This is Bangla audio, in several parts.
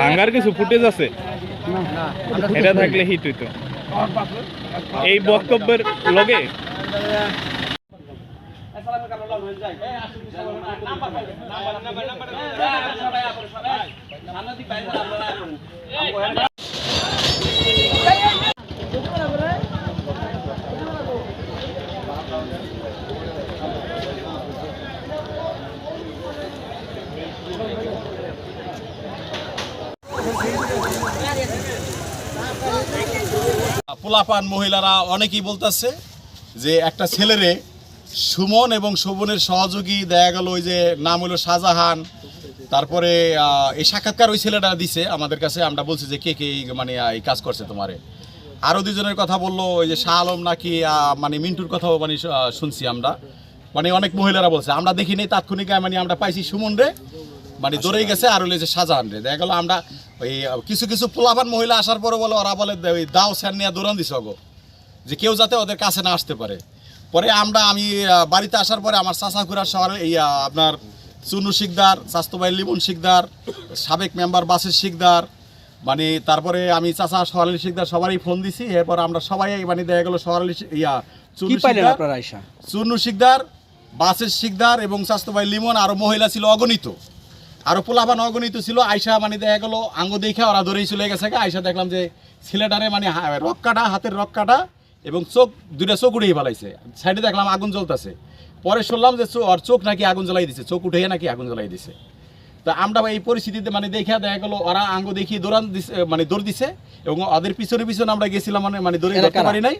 ভাঙ্গার কিছু ফুটেজ আছে? এটা থাকলে হিট হইতো। এই বক্তব্যের লগে? পোলাপান মহিলারা অনেকেই বলতেছে যে একটা ছেলেরে সুমন এবং শোভনের সহযোগী দেখা গেল ওই যে নাম হলো শাহজাহান। তারপরে এই সাক্ষাৎকার ওই ছেলেটা দিছে আমাদের কাছে আমরা বলছি যে কে কে মানে এই কাজ করছে তোমারে। আরও দুজনের কথা বলল ওই যে শাহ আলম নাকি মানে মিন্টুর কথাও মানে শুনছি আমরা। মানে অনেক মহিলারা বলছে আমরা দেখিনি তাৎক্ষণিক মানে আমরা পাইছি সুমন রে মানে দৌড়ে গেছে আর হলে যে শাহজাহান রে। দেখা গেলো আমরা ওই কিছু কিছু পোলাপান মহিলা আসার পরে বলে ওরা বলে ওই দাও স্যার নিয়ে দৌড়ান দিছে অগো যে কেউ যাতে ওদের কাছে না আসতে পারে। পরে আমরা আমি বাড়িতে আসার পরে আমার চাষা ঘুরার শহরে এই আপনার চুনু শিকদার স্বাস্থ্যবাহী লিমন শিকদার সাবেক মেম্বার বাসের শিকদার মানে তারপরে আমি চাষা সোহালি শিকদার সবারই ফোন দিছি। এরপর আমরা সবাই মানে দেখা গেলো সোহালি ইয়া কি চুনু শিকদার বাসের শিকদার এবং স্বাস্থ্যবাহী লিমন আরও মহিলা ছিল অগণিত। আরও পোলাপান অগণিত ছিল আয়সা মানে দেখা গেলো আঙ্গ দেখে ওরা ধরেই চলে গেছে। আয়সা দেখলাম যে ছেলেটারে মানে রক কাটা হাতের রক কাটা এবং চোখ দুইটা চোখ উঠেই ফেলাইছে। সাইডে দেখলাম আগুন জ্বলতেছে। পরে শুনলাম যে ওর চোখ নাকি আগুন জ্বলাই দিছে চোখ উঠে নাকি আগুন জ্বলাই দিছে। তা আমরা এই পরিস্থিতিতে মানে দেখে দেখা গেলো ওরা আঙ্গ দেখিয়ে দৌড়ান দিছে মানে দৌড় দিছে এবং ওদের পিছনে পিছনে আমরা গেছিলাম মানে মানে দৌড়ে পারি নাই।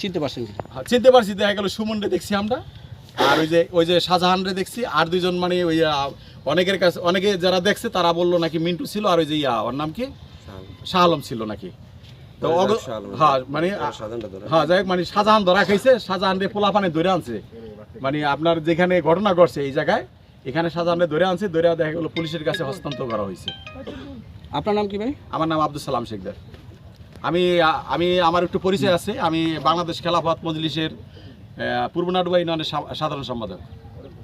চিনতে পারছি হ্যাঁ, চিনতে পারছি দেখা গেলো সুমনরে দেখছি আমরা। আর ওই যে ওই যে শাহজাহান রে দেখছি আর দুইজন মানে ওই অনেকের কাছে অনেকে যারা দেখছে তারা বলল নাকি মিন্টু ছিল আর ওই যে ইয়া ওর নাম কি? শাহ আলম ছিল নাকি? তো হ্যাঁ মানে হ্যাঁ যাই হোক, মানে শাহজাহান ধরা খাইছে শাহজাহান রে পোলা পানে ধরে আনছে। মানে আপনার যেখানে ঘটনা ঘটছে এই জায়গায় এখানে শাহজাহান ধরে আনছে ধরে দেখা গেলো পুলিশের কাছে হস্তান্তর করা হয়েছে। আপনার নাম কি ভাই? আমার নাম আব্দুল সালাম শেখদার। আমি আমি আমার একটু পরিচয় আছে। আমি বাংলাদেশ খেলাফত মজলিসের পূর্ব নাডুয়া ইউনিয়নের সাধারণ সম্পাদক।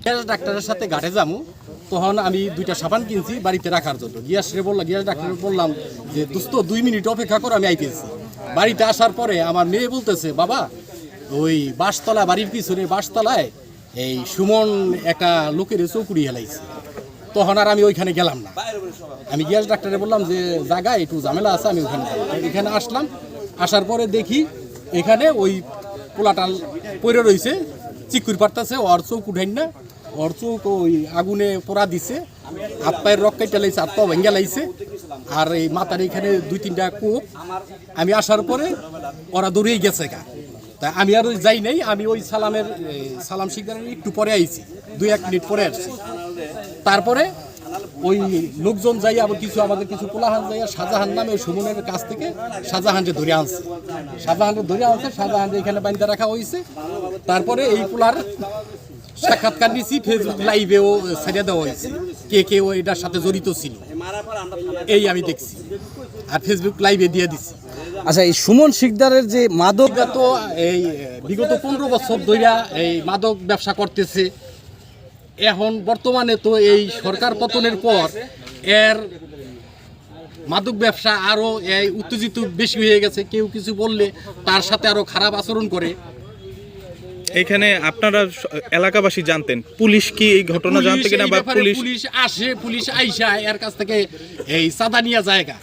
গ্যাস ডাক্তারের সাথে ঘাটে যামু, তখন আমি দুইটা সাবান কিনছি বাড়িতে রাখার জন্য। গিয়াস রে বললাম গিয়াস ডাক্তার বললাম যে দোস্ত দুই মিনিট অপেক্ষা করে, আমি আইতেছি। বাড়িতে আসার পরে আমার মেয়ে বলতেছে, বাবা, ওই বাঁশতলা বাড়ির পিছনে বাঁশতলায় এই সুমন একটা লোকের চৌকুড়ি হেলাইছে। তখন আর আমি ওইখানে গেলাম না। আমি গ্যাস ডাক্তারে বললাম যে জায়গায় একটু ঝামেলা আছে, আমি ওখানে যাব। এখানে আসলাম, আসার পরে দেখি এখানে ওই পোলাটা পড়ে রয়েছে চিকুর পারতাছে ওর চৌক উঠাই না। ওর চৌক ওই আগুনে পোড়া দিছে, হাত পায়ের রক কাইটা লাইছে, হাত পা ভেঙ্গা লাইছে। আর এই মাথার এখানে দুই তিনটা কূপ আমি আসার পরে ওরা দৌড়েই গেছে গা। তা আমি আর যাই নাই, আমি ওই সালামের সালাম শিকদারের একটু পরে আইছি, দুই এক মিনিট পরে আসছি। তারপরে ওই লোকজন যাই আবার কিছু আমাদের কিছু পোলাহান যাইয়া শাহজাহান নামে ওই সুমনের কাছ থেকে শাহজাহানকে ধরে আনছে। শাহজাহানকে ধরে আনছে শাহজাহান এখানে বান্ধা রাখা হয়েছে তারপরে এই পোলার সাক্ষাৎকার নিয়েছি ফেসবুক লাইভেও ছেড়ে দেওয়া হয়েছে কে কে ও এটার সাথে জড়িত ছিল। এই আমি দেখছি। আর ফেসবুক লাইভে দিয়ে দিছি। আচ্ছা এই সুমন শিকদারের যে মাদক বিগত এই বিগত পনেরো বছর ধরিয়া এই মাদক ব্যবসা করতেছে। এখন বর্তমানে তো এই সরকার পতনের পর এর মাদক ব্যবসা আরও এই উত্তেজিত বেশি হয়ে গেছে। কেউ কিছু বললে তার সাথে আরও খারাপ আচরণ করে। এখানে আপনারা এলাকাবাসী জানতেন পুলিশ কি এই ঘটনা জানতে পুলিশ কিনা বা পুলিশ পুলিশ আসে পুলিশ আইসা এর কাছ থেকে এই চাঁদা নিয়ে জায়গা।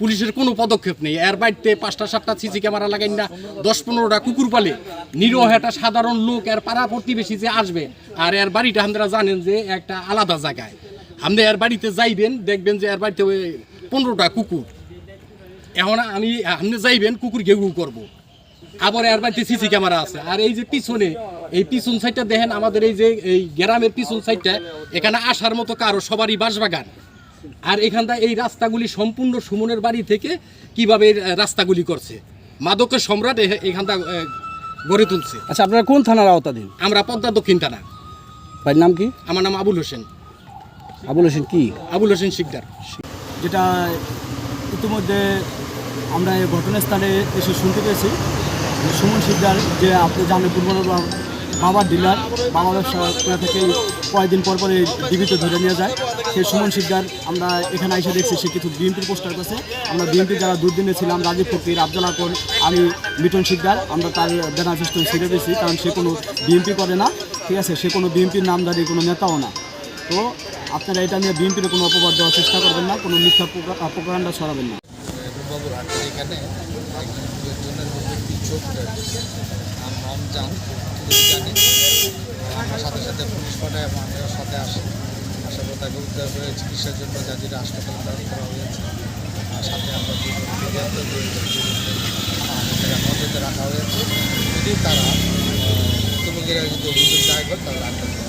পুলিশের কোনো পদক্ষেপ নেই। এর বাড়িতে পাঁচটা সাতটা সিসি ক্যামেরা লাগাই না দশ পনেরোটা কুকুর পালে। নিরহ একটা সাধারণ লোক, এর পাড়া প্রতিবেশী যে আসবে, আর এর বাড়িটা আপনারা জানেন যে একটা আলাদা জায়গায়। আপনি এর বাড়িতে যাইবেন, দেখবেন যে এর বাড়িতে পনেরোটা কুকুর। এখন আমি, আপনি যাইবেন, কুকুর ঘেউ করব। আবার এর বাড়িতে সিসি ক্যামেরা আছে। আর এই যে পিছনে, এই পিছন সাইডটা দেখেন, আমাদের এই যে, এই গ্রামের পিছন সাইডটা, এখানে আসার মতো কারও সবারই বাঁশবাগান আর এখানটা এই রাস্তাগুলি সম্পূর্ণ সুমনের বাড়ি থেকে কীভাবে রাস্তাগুলি করছে? মাদকের সম্রাট এখানটা গড়ে তুলছে। আচ্ছা আপনারা কোন থানার আওতাধীন? আমরা পদ্মা দক্ষিণ থানা। ভাই নাম কি? আমার নাম আবুল হোসেন। আবুল হোসেন কি? আবুল হোসেন শিকদার। যেটা ইতিমধ্যে আমরা এই ঘটনাস্থানে এসে শুনতে পেয়েছি। সুমন শিকদার যে আপনি জানেন পূর্ব বাবার ডিলার, বাবা ব্যবসা থেকে, কয়েকদিন পর পরে ডিবিতে ধরে নিয়ে যায়। সেই সুমন শিকদার, আমরা এখানে এসে দেখছি, সে কিছু বিএনপির পোস্টার করছে। আমরা বিএনপি যারা দুর্দিনে ছিলাম, রাজীব ফকির, আফজাল আকর আমি মিটন শিকদার, আমরা তার ব্যানার ফেস্টুন ছিঁড়ে দিয়েছি, কারণ সে কোনো বিএনপি করে না। ঠিক আছে, সে কোনো বিএনপির নামদারি কোনো নেতাও না। তো আপনারা এটা নিয়ে বিএনপির কোনো অপবাদ দেওয়ার চেষ্টা করবেন না, কোনো মিথ্যা প্রকারণা ছড়াবেন না। রমজান জানি সাথে সাথে পুলিশ পাঠায় আমিও সাথে আসে আসার পর তাকে উদ্ধার করে চিকিৎসার জন্য যাদের হাসপাতালে দাঁড় করা হয়েছে আর সাথে আমরা রাখা হয়েছে যদি তারা ভুক্তভোগীরা যদি অভিযোগ দায় করে, তাহলে করা।